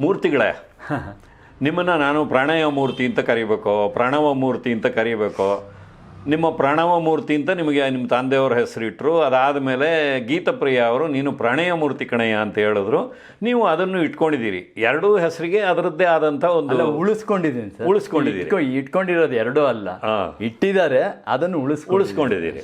ಮೂರ್ತಿಗಳೇ? ನಿಮ್ಮನ್ನು ನಾನು ಪ್ರಾಣಾಯ ಮೂರ್ತಿ ಅಂತ ಕರಿಬೇಕು ಪ್ರಣವ ಮೂರ್ತಿ ಅಂತ ಕರಿಬೇಕು. ನಿಮ್ಮ ಪ್ರಣವ ಮೂರ್ತಿ ಅಂತ ನಿಮಗೆ ನಿಮ್ಮ ತಂದೆಯವ್ರ ಹೆಸರಿಟ್ಟರು ಅದಾದಮೇಲೆ ಗೀತಪ್ರಿಯ ಅವರು ನೀನು ಪ್ರಣಯ ಮೂರ್ತಿ ಕಣಯ್ಯ ಅಂತ ಹೇಳಿದ್ರು. ನೀವು ಅದನ್ನು ಇಟ್ಕೊಂಡಿದ್ದೀರಿ. ಎರಡೂ ಹೆಸರಿಗೆ ಅದರದ್ದೇ ಆದಂಥ ಒಂದು ಉಳಿಸ್ಕೊಂಡಿದ್ದೀನಿ ಸರ್. ಉಳಿಸ್ಕೊಂಡಿದ್ದೀರಿ. ಇಟ್ಕೊಂಡಿರೋದು ಎರಡೂ ಅಲ್ಲ. ಇಟ್ಟಿದ್ದಾರೆ ಅದನ್ನು ಉಳಿಸ್ ಉಳಿಸ್ಕೊಂಡಿದ್ದೀರಿ.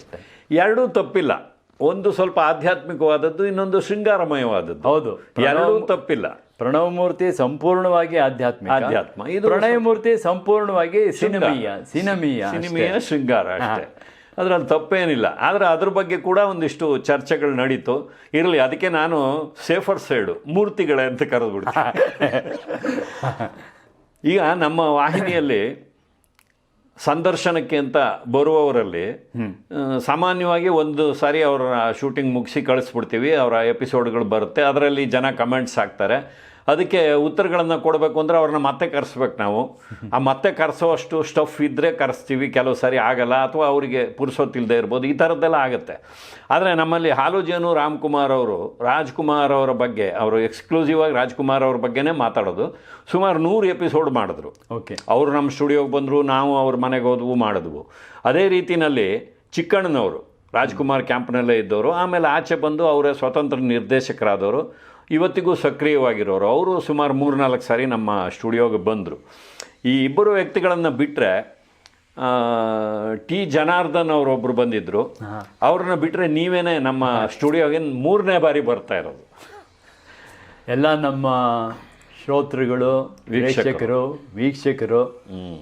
ಎರಡೂ ತಪ್ಪಿಲ್ಲ. ಒಂದು ಸ್ವಲ್ಪ ಆಧ್ಯಾತ್ಮಿಕವಾದದ್ದು ಇನ್ನೊಂದು ಶೃಂಗಾರಮಯವಾದದ್ದು. ಹೌದು. ಎರಡೂ ತಪ್ಪಿಲ್ಲ. ಪ್ರಣವ ಮೂರ್ತಿ ಸಂಪೂರ್ಣವಾಗಿ ಆಧ್ಯಾತ್ಮಿಕ. ಆಧ್ಯಾತ್ಮ. ಇದು ಪ್ರಣಯ ಮೂರ್ತಿ ಸಂಪೂರ್ಣವಾಗಿ ಸಿನಿಮೀಯ ಸಿನಿಮೀಯ ಸಿನಿಮೀಯ ಶೃಂಗಾರ ಅಷ್ಟೇ. ಅದರಲ್ಲಿ ತಪ್ಪೇನಿಲ್ಲ. ಆದರೆ ಅದ್ರ ಬಗ್ಗೆ ಕೂಡ ಒಂದಿಷ್ಟು ಚರ್ಚೆಗಳು ನಡೀತು. ಇರಲಿ ಅದಕ್ಕೆ ನಾನು ಸೇಫರ್ ಸೈಡು ಮೂರ್ತಿಗಳೇ ಅಂತ ಕರೆದ್ಬಿಡ್ತೀನಿ. ಈಗ ನಮ್ಮ ವಾಹಿನಿಯಲ್ಲಿ ಸಂದರ್ಶನಕ್ಕೆ ಅಂತ ಬರುವವರಲ್ಲಿ ಸಾಮಾನ್ಯವಾಗಿ ಒಂದು ಸಾರಿ ಅವರ ಶೂಟಿಂಗ್ ಮುಗಿಸಿ ಕಳಿಸ್ಬಿಡ್ತೀವಿ. ಅವರ ಎಪಿಸೋಡ್ಗಳು ಬರುತ್ತೆ. ಅದರಲ್ಲಿ ಜನ ಕಮೆಂಟ್ಸ್ ಹಾಕ್ತಾರೆ. ಅದಕ್ಕೆ ಉತ್ತರಗಳನ್ನು ಕೊಡಬೇಕು ಅಂದರೆ ಅವ್ರನ್ನ ಮತ್ತೆ ಕರೆಸ್ಬೇಕು ನಾವು. ಆ ಮತ್ತೆ ಕರೆಸೋಷ್ಟು ಸ್ಟಫ್ ಇದ್ದರೆ ಕರೆಸ್ತೀವಿ ಕೆಲವು ಸಾರಿ ಆಗಲ್ಲ ಅಥವಾ ಅವರಿಗೆ ಪುರುಸೊತ್ತಿಲ್ಲದೆ ಇರ್ಬೋದು ಈ ಥರದ್ದೆಲ್ಲ ಆಗುತ್ತೆ. ಆದರೆ ನಮ್ಮಲ್ಲಿ ಹಾಲುಜೇನು ರಾಮ್ಕುಮಾರ್ ಅವರು ರಾಜ್ಕುಮಾರ್ ಅವರ ಬಗ್ಗೆ ಅವರು ಎಕ್ಸ್ಕ್ಲೂಸಿವ್ ಆಗಿ ರಾಜ್ಕುಮಾರ್ ಅವ್ರ ಬಗ್ಗೆನೇ ಮಾತಾಡೋದು. ಸುಮಾರು ನೂರು ಎಪಿಸೋಡ್ ಮಾಡಿದ್ರು. ಓಕೆ. ಅವರು ನಮ್ಮ ಸ್ಟುಡಿಯೋಗೆ ಬಂದರು ನಾವು ಅವ್ರ ಮನೆಗೆ ಹೋದವು ಮಾಡಿದ್ವು. ಅದೇ ರೀತಿಯಲ್ಲಿ ಚಿಕ್ಕಣ್ಣನವರು ರಾಜ್ಕುಮಾರ್ ಕ್ಯಾಂಪ್ನಲ್ಲೇ ಇದ್ದವರು ಆಮೇಲೆ ಆಚೆ ಬಂದು ಅವರೇ ಸ್ವತಂತ್ರ ನಿರ್ದೇಶಕರಾದವರು. ಇವತ್ತಿಗೂ ಸಕ್ರಿಯವಾಗಿರೋರು. ಅವರು ಸುಮಾರು ಮೂರು ನಾಲ್ಕು ಸಾರಿ ನಮ್ಮ ಸ್ಟುಡಿಯೋಗೆ ಬಂದರು. ಈ ಇಬ್ಬರು ವ್ಯಕ್ತಿಗಳನ್ನು ಬಿಟ್ಟರೆ ಟಿ ಜನಾರ್ದನ್ ಅವರೊಬ್ಬರು ಬಂದಿದ್ದರು ಅವ್ರನ್ನ ಬಿಟ್ಟರೆ ನೀವೇನೇ ನಮ್ಮ ಸ್ಟುಡಿಯೋಗೆ ಮೂರನೇ ಬಾರಿ ಬರ್ತಾ ಇರೋದು. ಎಲ್ಲ ನಮ್ಮ ಶ್ರೋತೃಗಳು ವೀಕ್ಷಕರು. ವೀಕ್ಷಕರು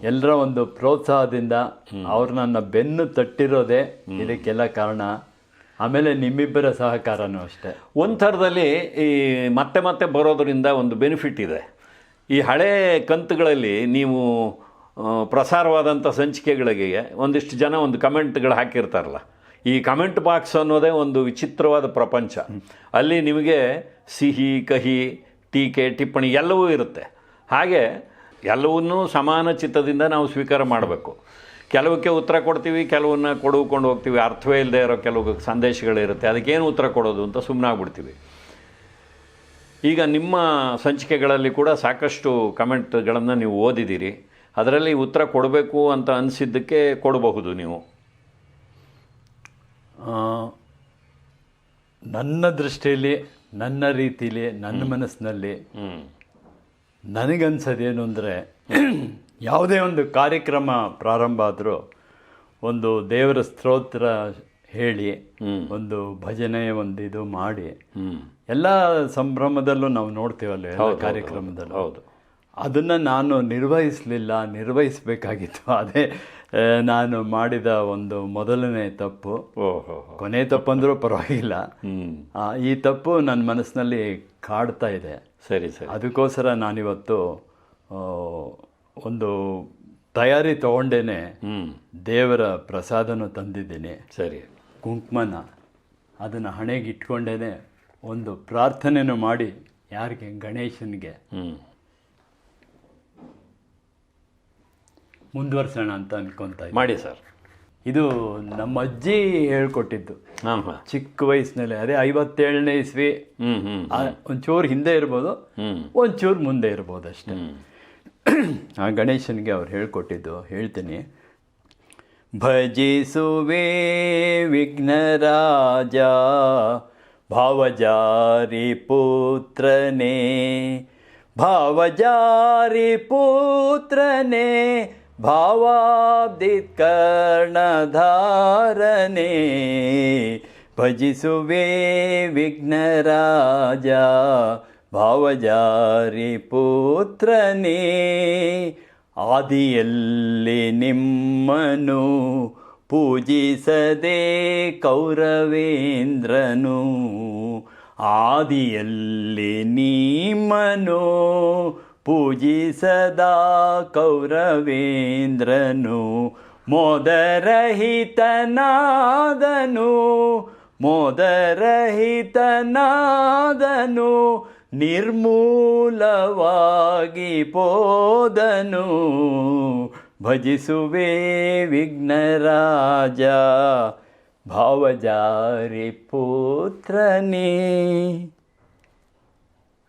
ಎಲ್ಲರ ಒಂದು ಪ್ರೋತ್ಸಾಹದಿಂದ ಅವ್ರು ನನ್ನ ಬೆನ್ನು ತಟ್ಟಿರೋದೇ ಇದಕ್ಕೆಲ್ಲ ಕಾರಣ. ಆಮೇಲೆ ನಿಮ್ಮಿಬ್ಬರ ಸಹಕಾರನೂ ಅಷ್ಟೇ. ಒಂದು ಥರದಲ್ಲಿ ಈ ಮತ್ತೆ ಮತ್ತೆ ಬರೋದರಿಂದ ಒಂದು ಬೆನಿಫಿಟ್ ಇದೆ. ಈ ಹಳೆ ಕಂತುಗಳಲ್ಲಿ ನೀವು ಪ್ರಸಾರವಾದಂಥ ಸಂಚಿಕೆಗಳಿಗೆ ಒಂದಿಷ್ಟು ಜನ ಒಂದು ಕಮೆಂಟ್ಗಳು ಹಾಕಿರ್ತಾರಲ್ಲ. ಈ ಕಮೆಂಟ್ ಬಾಕ್ಸ್ ಅನ್ನೋದೇ ಒಂದು ವಿಚಿತ್ರವಾದ ಪ್ರಪಂಚ. ಅಲ್ಲಿ ನಿಮಗೆ ಸಿಹಿ, ಕಹಿ, ಟೀಕೆ, ಟಿಪ್ಪಣಿ ಎಲ್ಲವೂ ಇರುತ್ತೆ. ಹಾಗೆ ಎಲ್ಲವನ್ನೂ ಸಮಾನ ಚಿತ್ತದಿಂದ ನಾವು ಸ್ವೀಕಾರ ಮಾಡಬೇಕು. ಕೆಲವಕ್ಕೆ ಉತ್ತರ ಕೊಡ್ತೀವಿ ಕೆಲವನ್ನ ಕೊಡುಕೊಂಡು ಹೋಗ್ತೀವಿ. ಅರ್ಥವೇ ಇಲ್ಲದೆ ಇರೋ ಕೆಲವು ಸಂದೇಶಗಳಿರುತ್ತೆ. ಅದಕ್ಕೇನು ಉತ್ತರ ಕೊಡೋದು ಅಂತ ಸುಮ್ಮನಾಗ್ಬಿಡ್ತೀವಿ ಈಗ ನಿಮ್ಮ ಸಂಚಿಕೆಗಳಲ್ಲಿ ಕೂಡ ಸಾಕಷ್ಟು ಕಮೆಂಟ್ಗಳನ್ನು ನೀವು ಓದಿದ್ದೀರಿ. ಅದರಲ್ಲಿ ಉತ್ತರ ಕೊಡಬೇಕು ಅಂತ ಅನಿಸಿದ್ದಕ್ಕೆ ಕೊಡಬಹುದು ನೀವು. ನನ್ನ ದೃಷ್ಟಿಯಲ್ಲಿ ನನ್ನ ರೀತಿಯಲ್ಲಿ ನನ್ನ ಮನಸ್ಸಿನಲ್ಲಿ ನನಗನ್ಸೋದೇನು ಅಂದರೆ ಯಾವುದೇ ಒಂದು ಕಾರ್ಯಕ್ರಮ ಪ್ರಾರಂಭ ಆದರೂ ಒಂದು ದೇವರ ಸ್ತೋತ್ರ ಹೇಳಿ ಒಂದು ಭಜನೆ ಒಂದು ಇದು ಮಾಡಿ ಎಲ್ಲ ಸಂಭ್ರಮದಲ್ಲೂ ನಾವು ನೋಡ್ತೀವಲ್ಲ ಎಲ್ಲ ಕಾರ್ಯಕ್ರಮದಲ್ಲೂ. ಹೌದು. ಅದನ್ನು ನಾನು ನಿರ್ವಹಿಸಲಿಲ್ಲ ನಿರ್ವಹಿಸಬೇಕಾಗಿತ್ತು. ಅದೇ ನಾನು ಮಾಡಿದ ಒಂದು ಮೊದಲನೇ ತಪ್ಪು. ಓಹೋ ತಪ್ಪು ಅಂದರೂ ಪರವಾಗಿಲ್ಲ. ಈ ತಪ್ಪು ನನ್ನ ಮನಸ್ಸಿನಲ್ಲಿ ಕಾಡ್ತಾ ಇದೆ. ಸರಿ ಸರಿ. ಅದಕ್ಕೋಸ್ಕರ ನಾನಿವತ್ತು ಒಂದು ತಯಾರಿ ತಗೊಂಡೇನೆ ದೇವರ ಪ್ರಸಾದನ ತಂದಿದ್ದೀನಿ. ಸರಿ. ಕುಂಕುಮನ ಅದನ್ನು ಹಣೆಗೆ ಇಟ್ಕೊಂಡೇನೆ ಒಂದು ಪ್ರಾರ್ಥನೆಯನ್ನು ಮಾಡಿ ಯಾರಿಗೆ? ಗಣೇಶನಿಗೆ. ಮುಂದುವರ್ಸೋಣ ಅಂತ ಅನ್ಕೊಂತ ಮಾಡಿ ಸರ್. ಇದು ನಮ್ಮ ಅಜ್ಜಿ ಹೇಳ್ಕೊಟ್ಟಿದ್ದು ಚಿಕ್ಕ ವಯಸ್ಸಿನಲ್ಲಿ ಅದೇ ಐವತ್ತೇಳನೇ ಇಸ್ವಿ. ಒಂಚೂರು ಹಿಂದೆ ಇರ್ಬೋದು. ಒಂಚೂರು ಮುಂದೆ ಇರ್ಬೋದು ಅಷ್ಟೇ ಆ ಗಣೇಶನಿಗೆ ಅವ್ರು ಹೇಳಿಕೊಟ್ಟಿದ್ದು, ಹೇಳ್ತೀನಿ. ಭಜಿಸುವೆ ವಿಘ್ನರಾಜ, ಭಾವಜಾರಿ ಪುತ್ರನೇ ಭಾವಜಾರಿ ಪುತ್ರನೇ ಭಾವಾಬ್ದಿತ್ ಕರ್ಣಧಾರನೇ ಭಜಿಸುವೆ ವಿಘ್ನರಾಜ ಭಾವಜಾರಿ ಪುತ್ರನೇ ಆದಿಯಲ್ಲಿ ನಿಮ್ಮನು ಪೂಜಿಸದೆ ಕೌರವೇಂದ್ರನು ಆದಿಯಲ್ಲಿ ನಿಮ್ಮನು ಪೂಜಿಸದ ಕೌರವೇಂದ್ರನು ಮೋದರಹಿತನಾದನು ಮೋದರಹಿತನಾದನು ನಿರ್ಮೂಲವಾಗಿ ಪೋದನು. ಭಜಿಸುವೆ ವಿಘ್ನರಾಜ ಭಾವಜಾರಿ ಪುತ್ರನೇ.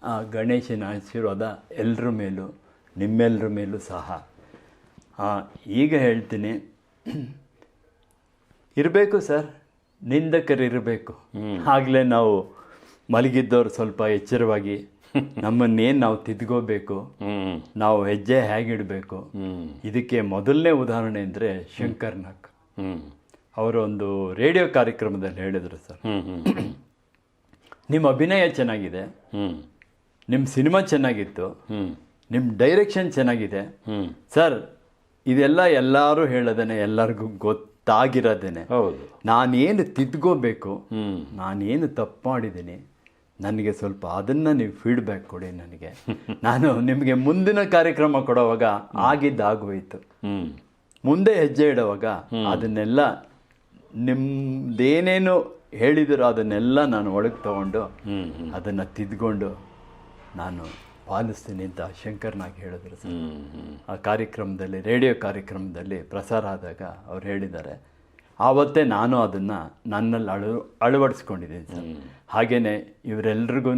ಆ ಗಣೇಶನ ಆಶೀರ್ವಾದ ಎಲ್ಲರ ಮೇಲೂ ನಿಮ್ಮೆಲ್ಲರ ಮೇಲೂ ಸಹ. ಈಗ ಹೇಳ್ತೀನಿ. ಇರಬೇಕು ಸರ್ ನಿಂದಕರಿರಬೇಕು. ಆಗಲೇ ನಾವು ಮಲಗಿದ್ದವ್ರು ಸ್ವಲ್ಪ ಎಚ್ಚರವಾಗಿ ನಮ್ಮನ್ನೇನು ನಾವು ತಿದ್ಕೋಬೇಕು ನಾವು ಹೆಜ್ಜೆ ಹೇಗಿಡಬೇಕು ಇದಕ್ಕೆ ಮೊದಲನೇ ಉದಾಹರಣೆ ಅಂದರೆ ಶಂಕರ್ ನಾಗ್. ಹ್ಮ್. ಅವರು ಒಂದು ರೇಡಿಯೋ ಕಾರ್ಯಕ್ರಮದಲ್ಲಿ ಹೇಳಿದರು ಸರ್. ನಿಮ್ಮ ಅಭಿನಯ ಚೆನ್ನಾಗಿದೆ ನಿಮ್ಮ ಸಿನಿಮಾ ಚೆನ್ನಾಗಿತ್ತು ನಿಮ್ಮ ಡೈರೆಕ್ಷನ್ ಚೆನ್ನಾಗಿದೆ. ಸರ್ ಇದೆಲ್ಲ ಎಲ್ಲರೂ ಹೇಳೋದೇನೆ ಎಲ್ಲರಿಗೂ ಗೊತ್ತಾಗಿರೋದೇನೆ. ಹೌದು. ನಾನೇನು ತಿದ್ಕೋಬೇಕು ನಾನೇನು ತಪ್ಪು ಮಾಡಿದ್ದೀನಿ ನನಗೆ ಸ್ವಲ್ಪ ಅದನ್ನು ನೀವು ಫೀಡ್ಬ್ಯಾಕ್ ಕೊಡಿ ನನಗೆ. ನಾನು ನಿಮಗೆ ಮುಂದಿನ ಕಾರ್ಯಕ್ರಮ ಕೊಡೋವಾಗ ಆಗಿದ್ದಾಗೋಯ್ತು ಮುಂದೆ ಹೆಜ್ಜೆ ಇಡುವಾಗ ಅದನ್ನೆಲ್ಲ ನಿಮ್ದೇನೇನು ಹೇಳಿದಿರೋ ಅದನ್ನೆಲ್ಲ ನಾನು ಒಳಗೆ ತಗೊಂಡು ಅದನ್ನು ತಿದ್ಕೊಂಡು ನಾನು ಪಾಲಿಸ್ತೀನಿ ಅಂತ ಶಂಕರ್ನಾಗಿ ಹೇಳಿದ್ರು ಸರ್. ಆ ಕಾರ್ಯಕ್ರಮದಲ್ಲಿ ರೇಡಿಯೋ ಕಾರ್ಯಕ್ರಮದಲ್ಲಿ ಪ್ರಸಾರ ಆದಾಗ ಅವ್ರು ಹೇಳಿದ್ದಾರೆ ಆವತ್ತೇ ನಾನು ಅದನ್ನು ನನ್ನಲ್ಲಿ ಅಳು ಅಳವಡಿಸ್ಕೊಂಡಿದ್ದೀನಿ ಸರ್. ಹಾಗೆಯೇ ಇವರೆಲ್ರಿಗೂ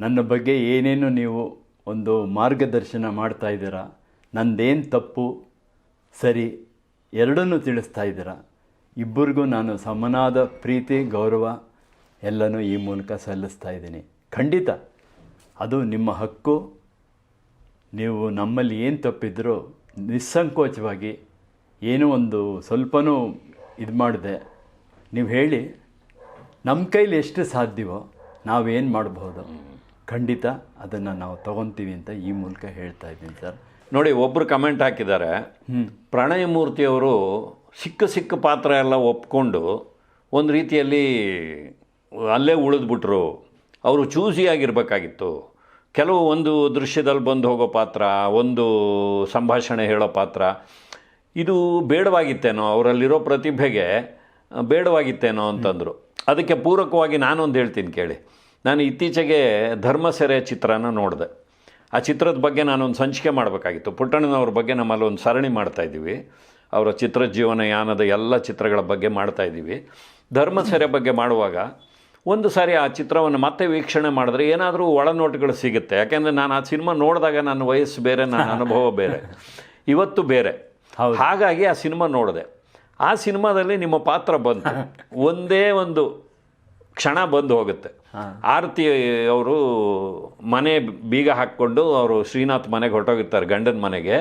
ನನ್ನ ಬಗ್ಗೆ ಏನೇನು ನೀವು ಒಂದು ಮಾರ್ಗದರ್ಶನ ಮಾಡ್ತಾ ಇದ್ದೀರಾ ನಂದೇನು ತಪ್ಪು ಸರಿ ಎರಡನ್ನೂ ತಿಳಿಸ್ತಾ ಇದ್ದೀರಾ ಇಬ್ಬರಿಗೂ ನಾನು ಸಮನಾದ ಪ್ರೀತಿ ಗೌರವ ಎಲ್ಲನೂ ಈ ಮೂಲಕ ಸಲ್ಲಿಸ್ತಾ ಇದ್ದೀನಿ. ಖಂಡಿತ ಅದು ನಿಮ್ಮ ಹಕ್ಕು. ನೀವು ನಮ್ಮಲ್ಲಿ ಏನು ತಪ್ಪಿದ್ರೂ ನಿಸ್ಸಂಕೋಚವಾಗಿ ಏನೋ ಒಂದು ಸ್ವಲ್ಪನೂ ಇದು ಮಾಡಿದೆ. ನೀವು ಹೇಳಿ ನಮ್ಮ ಕೈಲಿ ಎಷ್ಟು ಸಾಧ್ಯವೋ ನಾವೇನು ಮಾಡಬಹುದು? ಖಂಡಿತ ಅದನ್ನು ನಾವು ತಗೊತೀವಿ ಅಂತ ಈ ಮೂಲಕ ಹೇಳ್ತಾ ಇದ್ದೀನಿ ಸರ್. ನೋಡಿ ಒಬ್ಬರು ಕಮೆಂಟ್ ಹಾಕಿದ್ದಾರೆ. ಪ್ರಣಯ ಮೂರ್ತಿಯವರು ಸಿಕ್ಕ ಸಿಕ್ಕ ಪಾತ್ರ ಎಲ್ಲ ಒಪ್ಕೊಂಡು ಒಂದು ರೀತಿಯಲ್ಲಿ ಅಲ್ಲೇ ಉಳಿದ್ಬಿಟ್ರು. ಅವರು ಚೂಸಿಯಾಗಿರ್ಬೇಕಾಗಿತ್ತು ಕೆಲವು ಒಂದು ದೃಶ್ಯದಲ್ಲಿ ಬಂದು ಹೋಗೋ ಪಾತ್ರ ಒಂದು ಸಂಭಾಷಣೆ ಹೇಳೋ ಪಾತ್ರ ಇದು ಬೇಡವಾಗಿತ್ತೇನೋ, ಅವರಲ್ಲಿರೋ ಪ್ರತಿಭೆಗೆ ಬೇಡವಾಗಿತ್ತೇನೋ ಅಂತಂದರು. ಅದಕ್ಕೆ ಪೂರಕವಾಗಿ ನಾನೊಂದು ಹೇಳ್ತೀನಿ ಕೇಳಿ. ನಾನು ಇತ್ತೀಚೆಗೆ ಧರ್ಮಸೆರೆ ಚಿತ್ರನ ನೋಡಿದೆ. ಆ ಚಿತ್ರದ ಬಗ್ಗೆ ನಾನೊಂದು ಸಂಚಿಕೆ ಮಾಡಬೇಕಾಗಿತ್ತು. ಪುಟ್ಟಣ್ಣನವ್ರ ಬಗ್ಗೆ ನಮ್ಮಲ್ಲಿ ಒಂದು ಸರಣಿ ಮಾಡ್ತಾಯಿದ್ದೀವಿ ಅವರ ಚಿತ್ರ ಜೀವನ ಯಾನದ ಎಲ್ಲ ಚಿತ್ರಗಳ ಬಗ್ಗೆ ಮಾಡ್ತಾಯಿದ್ದೀವಿ ಧರ್ಮಸೆರೆ ಬಗ್ಗೆ ಮಾಡುವಾಗ ಒಂದು ಸಾರಿ ಆ ಚಿತ್ರವನ್ನು ಮತ್ತೆ ವೀಕ್ಷಣೆ ಮಾಡಿದ್ರೆ ಏನಾದರೂ ಒಳನೋಟಗಳು ಸಿಗುತ್ತೆ. ಯಾಕೆಂದರೆ ನಾನು ಆ ಸಿನಿಮಾ ನೋಡಿದಾಗ ನನ್ನ ವಯಸ್ಸು ಬೇರೆ, ನನ್ನ ಅನುಭವ ಬೇರೆ. ಇವತ್ತು ಬೇರೆ. ಹಾಗಾಗಿ ಆ ಸಿನಿಮಾ ನೋಡಿದೆ. ಆ ಸಿನಿಮಾದಲ್ಲಿ ನಿಮ್ಮ ಪಾತ್ರ ಬಂತು. ಒಂದೇ ಒಂದು ಕ್ಷಣ ಬಂದು ಹೋಗುತ್ತೆ. ಆರತಿ ಅವರು ಮನೆ ಬೀಗ ಹಾಕ್ಕೊಂಡು ಅವರು ಶ್ರೀನಾಥ್ ಮನೆಗೆ ಹೊರಟೋಗಿರ್ತಾರೆ ಗಂಡನ ಮನೆಗೆ.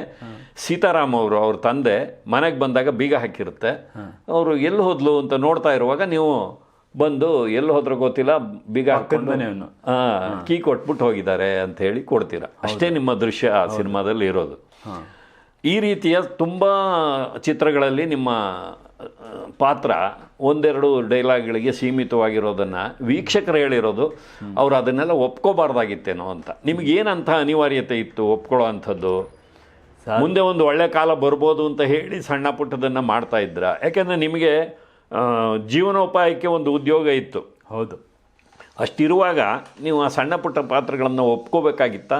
ಸೀತಾರಾಮ್ ಅವರು ಅವ್ರ ತಂದೆ ಮನೆಗೆ ಬಂದಾಗ ಬೀಗ ಹಾಕಿರುತ್ತೆ. ಅವರು ಎಲ್ಲಿ ಹೋದ್ಲು ಅಂತ ನೋಡ್ತಾ ಇರುವಾಗ ನೀವು ಬಂದು ಎಲ್ಲಿ ಹೋದ್ರೆ ಗೊತ್ತಿಲ್ಲ ಬೀಗ ಹಾಕೊಂಡು ಕೀ ಕೊಟ್ಬಿಟ್ಟು ಹೋಗಿದ್ದಾರೆ ಅಂತ ಹೇಳಿ ಕೊಡ್ತೀರಾ. ಅಷ್ಟೇ ನಿಮ್ಮ ದೃಶ್ಯ ಆ ಸಿನಿಮಾದಲ್ಲಿ ಇರೋದು. ಈ ರೀತಿಯ ತುಂಬ ಚಿತ್ರಗಳಲ್ಲಿ ನಿಮ್ಮ ಪಾತ್ರ ಒಂದೆರಡು ಡೈಲಾಗ್ಗಳಿಗೆ ಸೀಮಿತವಾಗಿರೋದನ್ನು ವೀಕ್ಷಕರು ಹೇಳಿರೋದು ಅವರು ಅದನ್ನೆಲ್ಲ ಒಪ್ಕೋಬಾರ್ದಾಗಿತ್ತೇನೋ ಅಂತ. ನಿಮಗೇನಂಥ ಅನಿವಾರ್ಯತೆ ಇತ್ತು ಒಪ್ಕೊಳ್ಳೋ ಅಂಥದ್ದು? ಮುಂದೆ ಒಂದು ಒಳ್ಳೆ ಕಾಲ ಬರ್ಬೋದು ಅಂತ ಹೇಳಿ ಸಣ್ಣ ಪುಟ್ಟದನ್ನು ಮಾಡ್ತಾ ಇದ್ರ. ಯಾಕೆಂದರೆ ನಿಮಗೆ ಜೀವನೋಪಾಯಕ್ಕೆ ಒಂದು ಉದ್ಯೋಗ ಇತ್ತು. ಹೌದು. ಅಷ್ಟಿರುವಾಗ ನೀವು ಆ ಸಣ್ಣ ಪುಟ್ಟ ಪಾತ್ರಗಳನ್ನು ಒಪ್ಕೋಬೇಕಾಗಿತ್ತ?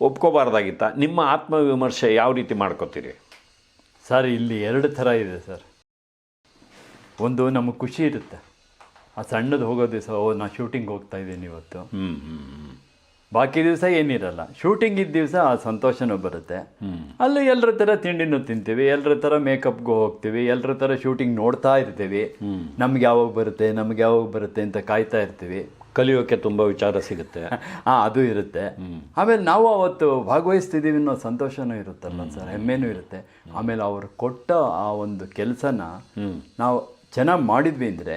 ಒಪ್ಕೋಬಾರ್ದಾಗಿತ್ತ. ನಿಮ್ಮ ಆತ್ಮವಿಮರ್ಶೆ ಯಾವ ರೀತಿ ಮಾಡ್ಕೋತೀರಿ? ಸರ್ ಇಲ್ಲಿ ಎರಡು ಥರ ಇದೆ ಸರ್. ಒಂದು ನಮಗೆ ಖುಷಿ ಇರುತ್ತೆ. ಆ ಸಣ್ಣದು ಹೋಗೋ ದಿವಸ ಓ ನಾನು ಶೂಟಿಂಗ್ ಹೋಗ್ತಾ ಇದ್ದೀನಿ ಇವತ್ತು. ಬಾಕಿ ದಿವಸ ಏನಿರಲ್ಲ. ಶೂಟಿಂಗ್ ಇದ್ದ ದಿವಸ ಆ ಸಂತೋಷನೂ ಬರುತ್ತೆ. ಅಲ್ಲಿ ಎಲ್ಲರ ಥರ ತಿಂಡಿನೂ ತಿಂತೀವಿ ಎಲ್ಲರ ಥರ ಮೇಕಪ್ಗೂ ಹೋಗ್ತೀವಿ ಎಲ್ಲರ ಥರ ಶೂಟಿಂಗ್ ನೋಡ್ತಾ ಇರ್ತೀವಿ. ನಮ್ಗೆ ಯಾವಾಗ ಬರುತ್ತೆ ನಮ್ಗೆ ಯಾವಾಗ ಬರುತ್ತೆ ಅಂತ ಕಾಯ್ತಾ ಇರ್ತೀವಿ. ಕಲಿಯೋಕ್ಕೆ ತುಂಬ ವಿಚಾರ ಸಿಗುತ್ತೆ. ಹಾಂ ಅದು ಇರುತ್ತೆ. ಆಮೇಲೆ ನಾವು ಅವತ್ತು ಭಾಗವಹಿಸ್ತಿದ್ದೀವಿ ಅನ್ನೋ ಸಂತೋಷನೂ ಇರುತ್ತಲ್ಲ ಸರ್ ಹೆಮ್ಮೆನೂ ಇರುತ್ತೆ. ಆಮೇಲೆ ಅವರು ಕೊಟ್ಟ ಆ ಒಂದು ಕೆಲಸನ ನಾವು ಚೆನ್ನಾಗಿ ಮಾಡಿದ್ವಿ ಅಂದರೆ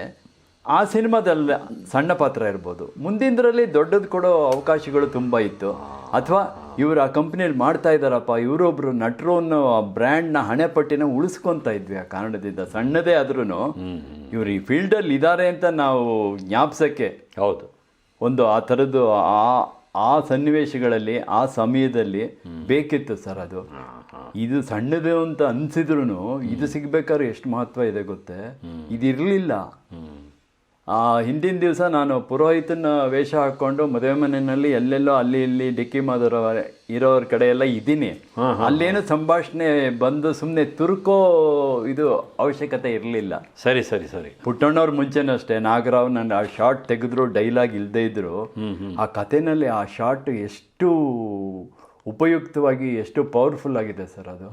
ಆ ಸಿನಿಮಾದಲ್ಲಿ ಸಣ್ಣ ಪಾತ್ರ ಇರ್ಬೋದು. ಮುಂದಿನದರಲ್ಲಿ ದೊಡ್ಡದು ಕೊಡೋ ಅವಕಾಶಗಳು ತುಂಬ ಇತ್ತು. ಅಥವಾ ಇವರು ಆ ಕಂಪ್ನಿಯಲ್ಲಿ ಮಾಡ್ತಾ ಇದ್ದಾರಪ್ಪ ಇವರೊಬ್ರು ನಟರು ಅನ್ನೋ ಆ ಬ್ರ್ಯಾಂಡ್ನ ಹಣೆಪಟ್ಟಿನ ಉಳಿಸ್ಕೊತಾ ಇದ್ವಿ ಆ ಕಾರಣದಿಂದ. ಸಣ್ಣದೇ ಆದ್ರೂ ಇವರು ಈ ಫೀಲ್ಡಲ್ಲಿ ಇದ್ದಾರೆ ಅಂತ ನಾವು ಜ್ಞಾಪಿಸೋಕ್ಕೆ ಹೌದು. ಒಂದು ಆ ಥರದ್ದು ಆ ಆ ಸನ್ನಿವೇಶಗಳಲ್ಲಿ ಆ ಸಮಯದಲ್ಲಿ ಬೇಕಿತ್ತು ಸರ್ ಅದು. ಇದು ಸಣ್ಣದು ಅಂತ ಅನ್ಸಿದ್ರು ಇದು ಸಿಗ್ಬೇಕಾದ್ರೆ ಎಷ್ಟು ಮಹತ್ವ ಇದೆ ಗೊತ್ತೇ? ಇದಿರಲಿಲ್ಲ. ಹಿಂದಿನ ದಿವಸ ನಾನು ಪುರೋಹಿತನ ವೇಷ ಹಾಕ್ಕೊಂಡು ಮದುವೆ ಮನೆಯಲ್ಲಿ ಎಲ್ಲೆಲ್ಲೋ ಅಲ್ಲಿ ಇಲ್ಲಿ ಡಿಕ್ಕಿ ಮಾದರ ಇರೋರ ಕಡೆ ಎಲ್ಲ ಇದ್ದೀನಿ ಅಲ್ಲೇನು ಸಂಭಾಷಣೆ ಬಂದು ಸುಮ್ಮನೆ ತುರ್ಕೋ ಇದು ಅವಶ್ಯಕತೆ ಇರಲಿಲ್ಲ. ಸರಿ ಸರಿ ಸರಿ. ಪುಟ್ಟಣ್ಣವ್ರ ಮುಂಚೆನೂ ಅಷ್ಟೇ ನಾಗರಾವ್ ನನ್ನ ಆ ಶಾರ್ಟ್ ತೆಗೆದ್ರು ಡೈಲಾಗ್ ಇಲ್ಲದೇ ಇದ್ರು. ಆ ಕಥೆನಲ್ಲಿ ಆ ಶಾರ್ಟ್ ಎಷ್ಟು ಉಪಯುಕ್ತವಾಗಿ ಎಷ್ಟು ಪವರ್ಫುಲ್ ಆಗಿದೆ ಸರ್ ಅದು.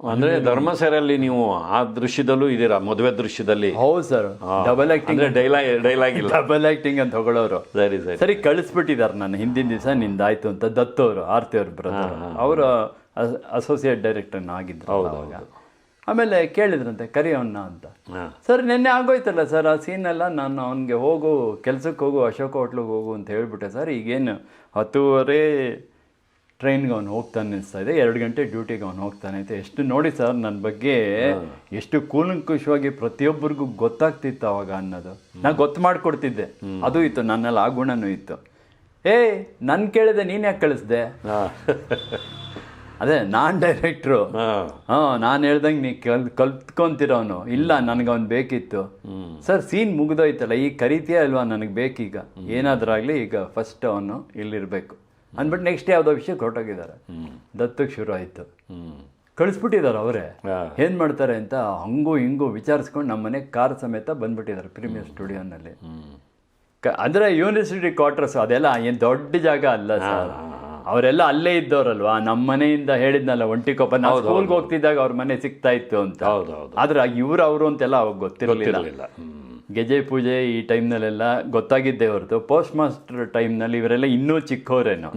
ಅಂದ್ರೆ ಧರ್ಮಸೇರಲ್ಲಿ ನೀವು ಆ ದೃಶ್ಯದಲ್ಲೂ ಇದ್ದೀರಾ? ಮದುವೆ ದೃಶ್ಯದಲ್ಲಿ? ಹೌದು sir. Double acting dialogue dialogue ಇಲ್ಲ. ಡಬಲ್ ಆಕ್ಟಿಂಗ್ ಅಂತ ತಗೊಳ್ಳೋರು ಸರಿ ಸರಿ ಸರಿ ಕಳಿಸ್ಬಿಟ್ಟಿದ್ದಾರೆ ನಾನು ಹಿಂದಿನ ದಿವಸ ನಿಂದಾಯ್ತು ಅಂತ ದತ್ತು ಅವರು ಆರ್ತಿ ಅವ್ರ ಬ್ರದರ್ ಅವರು ಅಸೋಸಿಯೇಟ್ ಡೈರೆಕ್ಟರ್ ಆಗಿದ್ರು ಅವಾಗ. ಆಮೇಲೆ ಕೇಳಿದ್ರಂತೆ ಕರಿ ಅವನ್ನ ಅಂತ ಸರ್ ನಿನ್ನೆ ಆಗೋಯ್ತಲ್ಲ ಸರ್ ಆ ಸೀನೆಲ್ಲ? ನಾನು ಅವನಿಗೆ ಹೋಗು ಕೆಲ್ಸಕ್ಕೆ ಹೋಗು ಅಶೋಕ ಹೋಟ್ಲಿಗೆ ಹೋಗು ಅಂತ ಹೇಳ್ಬಿಟ್ಟೆ ಸರ್. ಈಗೇನು ಹತ್ತುವರೆ ಟ್ರೈನ್ಗೆ ಅವನು ಹೋಗ್ತಾನೆ ಅನಿಸ್ತಾ ಇದೆ. ಎರಡು ಗಂಟೆ ಡ್ಯೂಟಿಗೆ ಅವನು ಹೋಗ್ತಾನೆ ಅಂತ. ಎಷ್ಟು ನೋಡಿ ಸರ್ ನನ್ನ ಬಗ್ಗೆ ಎಷ್ಟು ಕೂಲಂಕುಷವಾಗಿ ಪ್ರತಿಯೊಬ್ಬರಿಗೂ ಗೊತ್ತಾಗ್ತಿತ್ತು ಅವಾಗ ಅನ್ನೋದು. ನಾನು ಗೊತ್ತು ಮಾಡಿಕೊಡ್ತಿದ್ದೆ. ಅದು ಇತ್ತು. ನನ್ನಲ್ಲಿ ಆ ಗುಣನೂ ಇತ್ತು. ಏ ನಾನು ಕೇಳಿದೆ ನೀನು ಯಾಕೆ ಕಳಿಸ್ದೆ? ಅದೇ ನಾನ್ ಡೈರೆಕ್ಟ್ರು. ಹಾ. ನಾನು ಹೇಳ್ದಂಗೆ ನೀ ಕಲ್ ಕಲ್ತ್ಕೊಂತಿರೋನು. ಇಲ್ಲ ನನಗೆ ಅವ್ನು ಬೇಕಿತ್ತು. ಸರ್ ಸೀನ್ ಮುಗ್ದೋಯ್ತಲ್ಲ ಈಗ ಕರಿತೀಯ ಅಲ್ವಾ ನನಗೆ ಬೇಕೀಗ? ಏನಾದ್ರಾಗಲಿ ಈಗ ಫಸ್ಟ್ ಅವನು ಇಲ್ಲಿರಬೇಕು. ಅಂದ್ಬಿಟ್ಟು ನೆಕ್ಸ್ಟ್ ಯಾವುದೋ ವಿಷಯಕ್ಕೆ ಹೊರಟೋಗಿದ್ದಾರೆ. ದತ್ತಕ್ಕೆ ಶುರು ಆಯಿತು. ಕಳಿಸ್ಬಿಟ್ಟಿದ್ದಾರೆ ಅವರೇ. ಏನು ಮಾಡ್ತಾರೆ ಅಂತ ಹಂಗೂ ಹಿಂಗೂ ವಿಚಾರಿಸ್ಕೊಂಡು ನಮ್ಮ ಮನೆ ಕಾರ್ ಸಮೇತ ಬಂದ್ಬಿಟ್ಟಿದ್ದಾರೆ ಪ್ರೀಮಿಯರ್ ಸ್ಟುಡಿಯೋನಲ್ಲಿ. ಕ- ಅಂದ್ರೆ ಯೂನಿವರ್ಸಿಟಿ ಕ್ವಾರ್ಟರ್ಸ್ ಅದೆಲ್ಲ ಏನು ದೊಡ್ಡ ಜಾಗ ಅಲ್ಲ ಸರ್. ಅವರೆಲ್ಲ ಅಲ್ಲೇ ಇದ್ದವರಲ್ವಾ? ನಮ್ಮ ಮನೆಯಿಂದ ಹೇಳಿದ್ನಲ್ಲ ಒಂಟಿಕೊಪ್ಪ ನಾವು ಸ್ಕೂಲ್ಗೆ ಹೋಗ್ತಿದ್ದಾಗ ಅವ್ರ ಮನೆ ಸಿಗ್ತಾ ಇತ್ತು ಅಂತ. ಆದ್ರೆ ಇವ್ರು ಅವರು ಅಂತೆಲ್ಲ ಅವಾಗ ಗೊತ್ತಿರಲಿಲ್ಲ. ಗೆಜೆ ಪೂಜೆ ಈ ಟೈಮ್ನಲ್ಲೆಲ್ಲ ಗೊತ್ತಾಗಿದ್ದೆ ಹೊರತು ಪೋಸ್ಟ್ ಮಾಸ್ಟರ್ ಟೈಮ್ನಲ್ಲಿ ಇವರೆಲ್ಲ ಇನ್ನೂ ಚಿಕ್ಕವರೇನೋ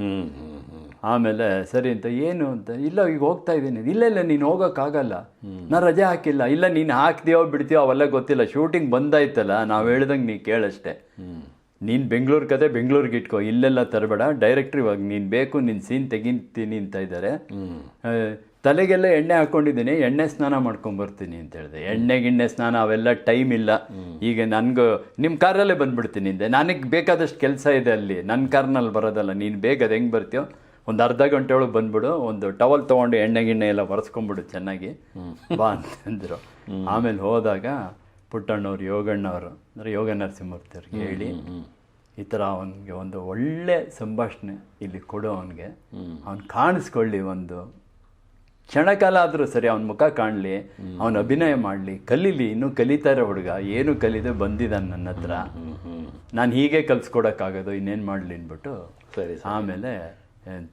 ಆಮೇಲೆ ಸರಿ ಅಂತ ಏನು ಅಂತ ಇಲ್ಲ ಈಗ ಹೋಗ್ತಾ ಇದ್ದೀನಿ. ಇಲ್ಲ ಇಲ್ಲ ನೀನು ಹೋಗೋಕ್ಕಾಗಲ್ಲ. ನಾನು ರಜೆ ಹಾಕಿಲ್ಲ. ಇಲ್ಲ ನೀನು ಹಾಕ್ತೀಯೋ ಬಿಡ್ತೀಯೋ ಅವೆಲ್ಲ ಗೊತ್ತಿಲ್ಲ. ಶೂಟಿಂಗ್ ಬಂದಾಯ್ತಲ್ಲ ನಾವು ಹೇಳ್ದಂಗೆ ನೀ ಕೇಳಷ್ಟೇ. ನೀನು ಬೆಂಗಳೂರು ಕತೆ ಬೆಂಗಳೂರಿಗೆ ಇಟ್ಕೋ. ಇಲ್ಲೆಲ್ಲ ತರಬೇಡ. ಡೈರೆಕ್ಟ್ರ್ ಇವಾಗ ನೀನು ಬೇಕು ನಿನ್ನ ಸೀನ್ ತೆಗಿತೀನಿ ಅಂತ ಇದ್ದಾರೆ ತಲೆಗೆಲ್ಲ ಎಣ್ಣೆ ಹಾಕೊಂಡಿದ್ದೀನಿ ಎಣ್ಣೆ ಸ್ನಾನ ಮಾಡ್ಕೊಂಬರ್ತೀನಿ ಅಂತ ಹೇಳಿದೆ. ಎಣ್ಣೆ ಗಿಣ್ಣೆ ಸ್ನಾನ ಅವೆಲ್ಲ ಟೈಮ್ ಇಲ್ಲ. ಈಗ ನನಗೂ ನಿಮ್ಮ ಕಾರಲ್ಲೇ ಬಂದುಬಿಡ್ತೀನಿ ಹಿಂದೆ ನನಗೆ ಬೇಕಾದಷ್ಟು ಕೆಲಸ ಇದೆ ಅಲ್ಲಿ. ನನ್ನ ಕಾರ್ನಲ್ಲಿ ಬರೋದಲ್ಲ ನೀನು ಬೇಗ ಅದು ಹೆಂಗೆ ಬರ್ತೀಯೋ? ಒಂದು ಅರ್ಧ ಗಂಟೆ ಒಳಗೆ ಬಂದ್ಬಿಡು ಒಂದು ಟವಲ್ ತೊಗೊಂಡು ಎಣ್ಣೆ ಗಿಣ್ಣೆ ಎಲ್ಲ ಒರೆಸ್ಕೊಂಬಿಡು ಚೆನ್ನಾಗಿ. ಬಾ ಅಂತಂದರು ಆಮೇಲೆ ಹೋದಾಗ ಪುಟ್ಟಣ್ಣವ್ರು ಯೋಗಣ್ಣವರು ಅಂದರೆ ಯೋಗ ನರಸಿಂಹಮೂರ್ತಿ ಅವ್ರಿಗೆ ಹೇಳಿ ಈ ಥರ ಅವನಿಗೆ ಒಂದು ಒಳ್ಳೆ ಸಂಭಾಷಣೆ ಇಲ್ಲಿ ಕೊಡು ಅವನಿಗೆ. ಅವನು ಕಾಣಿಸ್ಕೊಳ್ಳಿ ಒಂದು ಕ್ಷಣಕಾಲ ಆದರೂ ಸರಿ ಅವನ ಮುಖ ಕಾಣಲಿ ಅವನ ಅಭಿನಯ ಮಾಡಲಿ ಕಲೀಲಿ ಇನ್ನೂ ಕಲಿತಾರೆ ಹುಡುಗ ಏನು ಕಲಿದೆ ಬಂದಿದ್ದಾನೆ ನನ್ನ ಹತ್ರ. ನಾನು ಹೀಗೆ ಕಲಿಸ್ಕೊಡೋಕ್ಕಾಗೋದು ಇನ್ನೇನು ಮಾಡಲಿ ಅಂದ್ಬಿಟ್ಟು ಸರಿ ಆಮೇಲೆ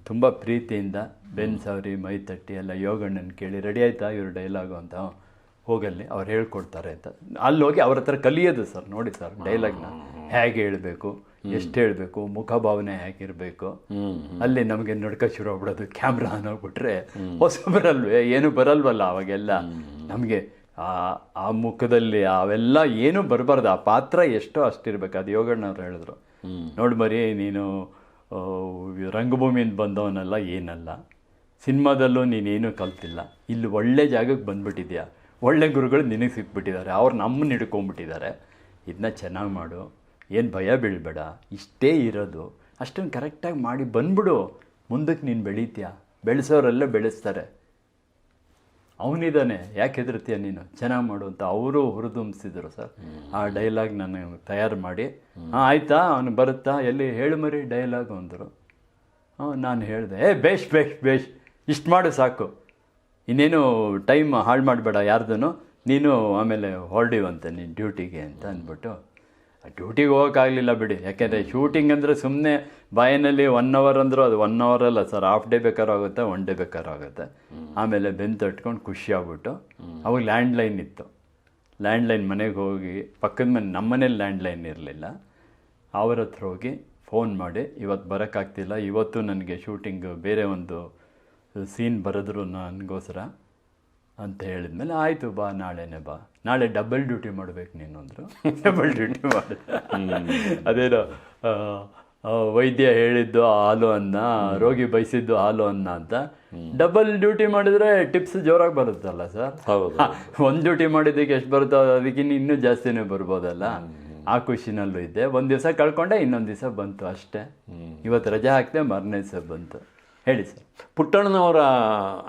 ತುಂಬ ಪ್ರೀತಿಯಿಂದ ಬೆನ್ ಸವರಿ ಮೈ ತಟ್ಟಿ ಎಲ್ಲ ಯೋಗಣ್ಣನ ಕೇಳಿ ರೆಡಿ ಆಯ್ತಾ ಇವ್ರ ಡೈಲಾಗು ಅಂತ? "ಹ್ಞೂ, ಹೋಗಲ್ಲಿ ಅವ್ರು ಹೇಳ್ಕೊಡ್ತಾರೆ ಅಂತ. ಅಲ್ಲಿ ಹೋಗಿ ಅವ್ರ ಹತ್ರ ಕಲಿಯೋದು ಸರ್ ನೋಡಿ ಸರ್ ಡೈಲಾಗ್ನ ಹೇಗೆ ಹೇಳಬೇಕು? ಎಷ್ಟು ಹೇಳಬೇಕು ಮುಖಭಾವನೆ ಹೇಗಿರಬೇಕು ಅಲ್ಲಿ ನಮಗೆ ನಡ್ಕ ಶುರು ಆಗ್ಬಿಡೋದು ಕ್ಯಾಮ್ರಾ ಅನ್ನೋಗ್ಬಿಟ್ರೆ ಹೊಸಬರಲ್ವೇ ಏನು ಬರಲ್ವಲ್ಲ ಅವಾಗೆಲ್ಲ. ನಮಗೆ ಆ ಆ ಮುಖದಲ್ಲಿ ಅವೆಲ್ಲ ಏನೂ ಬರಬಾರ್ದು. ಆ ಪಾತ್ರ ಎಷ್ಟೋ ಅಷ್ಟಿರ್ಬೇಕು. ಅದು ಯೋಗಣ್ಣವ್ರು ಹೇಳಿದ್ರು. ನೋಡಿ ಮರಿ ನೀನು ರಂಗಭೂಮಿಯಿಂದ ಬಂದವನಲ್ಲ ಏನಲ್ಲ. ಸಿನಿಮಾದಲ್ಲೂ ನೀನೇನು ಕಲ್ತಿಲ್ಲ. ಇಲ್ಲಿ ಒಳ್ಳೆ ಜಾಗಕ್ಕೆ ಬಂದ್ಬಿಟ್ಟಿದ್ಯಾ? ಒಳ್ಳೆ ಗುರುಗಳು ನಿನಗೆ ಸಿಕ್ಬಿಟ್ಟಿದ್ದಾರೆ. ಅವ್ರು ನಮ್ಮನ್ನ ಹಿಡ್ಕೊಂಬಿಟ್ಟಿದ್ದಾರೆ ಇದನ್ನ ಚೆನ್ನಾಗಿ ಮಾಡು. ಏನು ಭಯ ಬೀಳಬೇಡ, ಇಷ್ಟೇ ಇರೋದು. ಅಷ್ಟನ್ನು ಕರೆಕ್ಟಾಗಿ ಮಾಡಿ ಬಂದ್ಬಿಡು. ಮುಂದಕ್ಕೆ ನೀನು ಬೆಳೀತೀಯ? ಬೆಳೆಸೋರೆಲ್ಲ ಬೆಳೆಸ್ತಾರೆ. ಅವನಿದ್ದಾನೆ ಯಾಕೆ ಹೆದರ್ತೀಯ ನೀನು? ಚೆನ್ನಾಗಿ ಮಾಡು ಅಂತ ಅವರು ಹುರಿದುಂಬಿಸಿದ್ರು ಸರ್. ಆ ಡೈಲಾಗ್ ನಾನು ತಯಾರು ಮಾಡಿ. ಹಾಂ, ಆಯಿತಾ? ಅವನು ಬರುತ್ತಾ? ಎಲ್ಲಿ? ಹೇಳು ಮರಿ, ಡೈಲಾಗ್ ಅಂದರು. ಹಾಂ, ನಾನು ಹೇಳಿದೆ, ಏ, ಬೇಷ್ ಬೇಷ್ ಬೇಷ್, ಇಷ್ಟು ಮಾಡು ಸಾಕು. ಇನ್ನೇನು ಟೈಮ್ ಹಾಳು ಮಾಡಬೇಡ ಯಾರ್ದೂ ನೀನು ಆಮೇಲೆ ಹೊರಡಿವಂತೆ ನೀನು ಡ್ಯೂಟಿಗೆ ಅಂತ ಅಂದ್ಬಿಟ್ಟು ಡ್ಯೂಟಿಗೆ ಹೋಗೋಕ್ಕಾಗಲಿಲ್ಲ ಬಿಡಿ. ಯಾಕೆಂದರೆ ಶೂಟಿಂಗ್ ಅಂದರೆ ಸುಮ್ಮನೆ ಬಾಯಿನಲ್ಲಿ ಒನ್ ಅವರ್ ಅಂದರೂ ಅದು ಒನ್ ಅವರ್ ಅಲ್ಲ ಸರ್ ಹಾಫ್ ಡೇ ಬೇಕಾದ್ರೂ ಆಗುತ್ತೆ ಒನ್ ಡೇ ಬೇಕಾದ್ರೂ ಆಗುತ್ತೆ. ಆಮೇಲೆ ಬೆನ್ ತಟ್ಕೊಂಡು ಖುಷಿ ಆಗ್ಬಿಟ್ಟು ಅವಾಗ ಲ್ಯಾಂಡ್ಲೈನ್ ಇತ್ತು. ಲ್ಯಾಂಡ್ಲೈನ್ ಮನೆಗೆ ಹೋಗಿ, ಪಕ್ಕದ ಮನೆ ನಮ್ಮ ಮನೇಲಿ ಲ್ಯಾಂಡ್ಲೈನ್ ಇರಲಿಲ್ಲ. ಅವ್ರ ಹತ್ರ ಹೋಗಿ ಫೋನ್ ಮಾಡಿ ಇವತ್ತು ಬರೋಕ್ಕಾಗ್ತಿಲ್ಲ. ಇವತ್ತು ನನಗೆ ಶೂಟಿಂಗ್ ಬೇರೆ ಒಂದು ಸೀನ್ ಬರೆದ್ರು ನನಗೋಸ್ಕರ ಅಂತ ಹೇಳಿದ್ಮೇಲೆ, ಆಯಿತು ಬಾ, ನಾಳೆನೇ ಬಾ. ನಾಳೆ ಡಬಲ್ ಡ್ಯೂಟಿ ಮಾಡ್ಬೇಕು ನೀನು ಅಂದರು. ಡಬಲ್ ಡ್ಯೂಟಿ ಮಾಡಿದೆ ಅದೇನೋ ವೈದ್ಯ ಹೇಳಿದ್ದು ಹಾಲು ಅನ್ನ ರೋಗಿ ಬಯಸಿದ್ದು ಹಾಲು ಅನ್ನ ಅಂತ. ಡಬಲ್ ಡ್ಯೂಟಿ ಮಾಡಿದರೆ ಟಿಪ್ಸ್ ಜೋರಾಗಿ ಬರುತ್ತಲ್ಲ ಸರ್ ಹೌದು. ಒಂದು ಡ್ಯೂಟಿ ಮಾಡಿದ್ದಕ್ಕೆ ಎಷ್ಟು ಬರುತ್ತೋ ಅದಕ್ಕಿಂತ ಇನ್ನೂ ಜಾಸ್ತಿನೇ ಬರ್ಬೋದಲ್ಲ? ಆ ಖುಷಿನಲ್ಲೂ ಇದ್ದೆ ಒಂದು ದಿವಸ ಕಳ್ಕೊಂಡೆ ಇನ್ನೊಂದು ದಿವಸ ಬಂತು ಅಷ್ಟೇ. ಇವತ್ತು ರಜೆ ಹಾಕಿದೆ ಮರನೇ ದಿವಸ ಬಂತು. ಹೇಳಿ ಸರ್. ಪುಟ್ಟಣ್ಣನವರ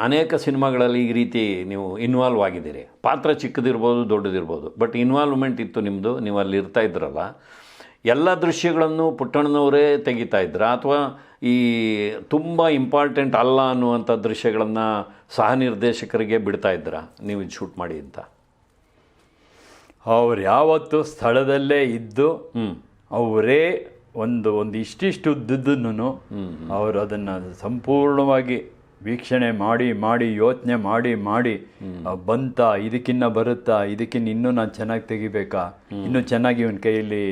ಅನೇಕ ಸಿನಿಮಾಗಳಲ್ಲಿ ಈ ರೀತಿ ನೀವು ಇನ್ವಾಲ್ವ್ ಆಗಿದ್ದೀರಿ. ಪಾತ್ರ ಚಿಕ್ಕದಿರ್ಬೋದು ದೊಡ್ಡದಿರ್ಬೋದು. ಬಟ್ ಇನ್ವಾಲ್ವ್ಮೆಂಟ್ ಇತ್ತು ನಿಮ್ಮದು ನೀವು ಅಲ್ಲಿ ಇರ್ತಾ ಇದ್ರಲ್ಲ. ಎಲ್ಲ ದೃಶ್ಯಗಳನ್ನು ಪುಟ್ಟಣ್ಣನವರೇ ತೆಗಿತಾ ಇದ್ರ? ಅಥವಾ ಈ ತುಂಬ ಇಂಪಾರ್ಟೆಂಟ್ ಅಲ್ಲ ಅನ್ನುವಂಥ ದೃಶ್ಯಗಳನ್ನು ಸಹ ನಿರ್ದೇಶಕರಿಗೆ ಬಿಡ್ತಾ ಇದ್ರ? ನೀವು ಇದು ಶೂಟ್ ಮಾಡಿ ಅಂತ. ಅವ್ರು ಯಾವತ್ತು ಸ್ಥಳದಲ್ಲೇ ಇದ್ದು ಹ್ಞೂ ಅವರೇ ಒಂದು ಒಂದು ಇಷ್ಟಿಷ್ಟು ಉದ್ದದ್ದನ್ನು ಅವರು ಅದನ್ನು ಸಂಪೂರ್ಣವಾಗಿ ವೀಕ್ಷಣೆ ಮಾಡಿ ಮಾಡಿ ಯೋಚನೆ ಮಾಡಿ ಮಾಡಿ ಬಂತಾ ಇದಕ್ಕಿನ್ನ ಬರುತ್ತಾ ಇದಕ್ಕಿನ್ನ ಇನ್ನೂ ನಾನು ಚೆನ್ನಾಗಿ ತೆಗಿಬೇಕಾ? ಇನ್ನೂ ಚೆನ್ನಾಗಿ ಇವನ ಕೈಯಲ್ಲಿ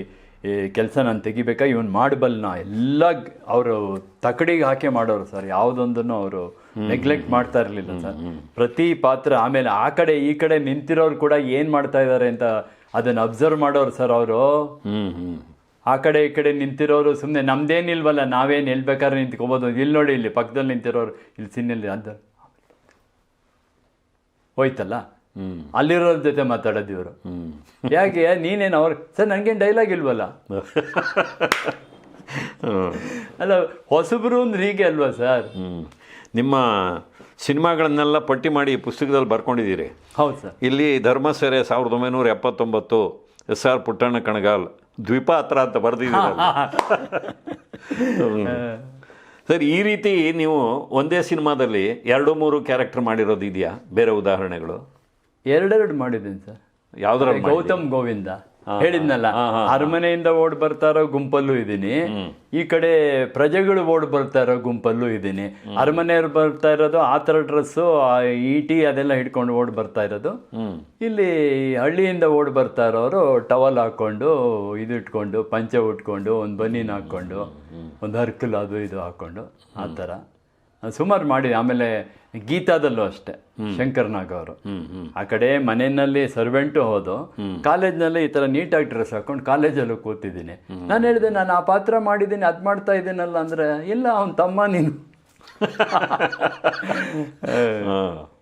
ಕೆಲಸ ನಾನು ತೆಗಿಬೇಕಾ? ಇವನು ಮಾಡಬಲ್ನ? ಎಲ್ಲ ಅವರು ತಕಡಿಗೆ ಹಾಕಿ ಮಾಡೋರು ಸರ್. ಯಾವುದೊಂದನ್ನು ಅವರು ನೆಗ್ಲೆಕ್ಟ್ ಮಾಡ್ತಾ ಇರಲಿಲ್ಲ ಸರ್. ಪ್ರತಿ ಪಾತ್ರ ಆಮೇಲೆ ಆ ಕಡೆ ಈ ಕಡೆ ನಿಂತಿರೋರು ಕೂಡ ಏನು ಮಾಡ್ತಾ ಇದ್ದಾರೆ ಅಂತ ಅದನ್ನು ಅಬ್ಸರ್ವ್ ಮಾಡೋರು ಸರ್ ಅವರು. ಆ ಕಡೆ ಈ ಕಡೆ ನಿಂತಿರೋರು ಸುಮ್ಮನೆ ನಮ್ದೇನಿಲ್ವಲ್ಲ ನಾವೇನು ಎಲ್ಲಿ ಬೇಕಾದ್ರೆ ನಿಂತ್ಕೋಬೋದು. ಇಲ್ಲಿ ನೋಡಿ ಇಲ್ಲಿ ಪಕ್ಕದಲ್ಲಿ ನಿಂತಿರೋರು ಇಲ್ಲಿ ಸಿನ್ನಲ್ಲಿ ಅಂತ. ಹೋಯ್ತಲ್ಲ? ಹ್ಞೂ ಅಲ್ಲಿರೋರ ಜೊತೆ ಮಾತಾಡೋದು ಇವರು. ಹ್ಞೂ ಯಾಕೆ ನೀನೇನು ಅವ್ರು ಸರ್ ನನಗೇನು ಡೈಲಾಗ್ ಇಲ್ವಲ್ಲ? ಅಲ್ಲ ಹೊಸಬ್ರು ಅಂದ್ರೆ ಹೀಗೆ ಅಲ್ವಾ ಸರ್. ನಿಮ್ಮ ಸಿನಿಮಾಗಳನ್ನೆಲ್ಲ ಪಟ್ಟಿ ಮಾಡಿ ಪುಸ್ತಕದಲ್ಲಿ ಬರ್ಕೊಂಡಿದ್ದೀರಿ. ಹೌದು ಸರ್. ಇಲ್ಲಿ ಧರ್ಮಸೆರೆ ಸಾವಿರದ ಒಂಬೈನೂರ ಎಪ್ಪತ್ತೊಂಬತ್ತು ಎಸ್ ಆರ್ ಪುಟ್ಟಣ್ಣ ಕಣಗಾಲ್ ದ್ವೀಪ ಹತ್ರ ಅಂತ ಬರೆದಿದ್ದೀರಲ್ಲ. ಸರ್ ಈ ರೀತಿ ನೀವು ಒಂದೇ ಸಿನಿಮಾದಲ್ಲಿ ಎರಡು ಮೂರು ಕ್ಯಾರೆಕ್ಟರ್ ಮಾಡಿರೋದು ಇದೆಯಾ? ಬೇರೆ ಉದಾಹರಣೆಗಳು? ಎರಡೆರಡು ಮಾಡಿದ್ದೀನಿ ಸರ್. ಯಾವುದರ ಗೌತಮ್ ಗೋವಿಂದ. ಹೇಳಿದ್ನಲ್ಲ ಅರಮನೆಯಿಂದ ಓಡ್ ಬರ್ತಾ ಇರೋ ಗುಂಪಲ್ಲೂ ಇದ್ದೀನಿ. ಈ ಕಡೆ ಪ್ರಜೆಗಳು ಓಡ್ ಬರ್ತಾ ಇರೋ ಗುಂಪಲ್ಲೂ ಇದ್ದೀನಿ. ಅರಮನೆಯವ್ರು ಬರ್ತಾ ಇರೋದು ಆ ಥರ ಡ್ರೆಸ್ಸು ಈಟಿ ಅದೆಲ್ಲ ಹಿಡ್ಕೊಂಡು ಓಡ್ ಬರ್ತಾ ಇರೋದು. ಇಲ್ಲಿ ಹಳ್ಳಿಯಿಂದ ಓಡ್ ಬರ್ತಾ ಇರೋರು ಟವಲ್ ಹಾಕೊಂಡು ಇದು ಇಟ್ಕೊಂಡು ಪಂಚೆ ಉಟ್ಕೊಂಡು ಒಂದು ಬನೀನ್ ಹಾಕ್ಕೊಂಡು ಒಂದು ಹರ್ಕಲ್ ಅದು ಇದು ಹಾಕ್ಕೊಂಡು ಆ ಥರ. ಸುಮಾರು ಮಾಡಿ ಆಮೇಲೆ ಗೀತಾದಲ್ಲೂ ಅಷ್ಟೇ ಶಂಕರ್ ನಾಗ್ ಅವರು. ಆ ಕಡೆ ಮನೆಯಲ್ಲಿ ಸರ್ವೆಂಟು ಹೋದು ಕಾಲೇಜ್ನಲ್ಲಿ ಈ ತರ ನೀಟಾಗಿ ಡ್ರೆಸ್ ಹಾಕೊಂಡು ಕಾಲೇಜಲ್ಲೂ ಕೂತಿದ್ದೀನಿ. ನಾನು ಹೇಳಿದೆ ನಾನು ಆ ಪಾತ್ರ ಮಾಡಿದ್ದೀನಿ ಅದು ಮಾಡ್ತಾ ಇದ್ದೀನಲ್ಲ ಅಂದ್ರೆ ಇಲ್ಲ ಅವನ ತಮ್ಮ ನೀನು.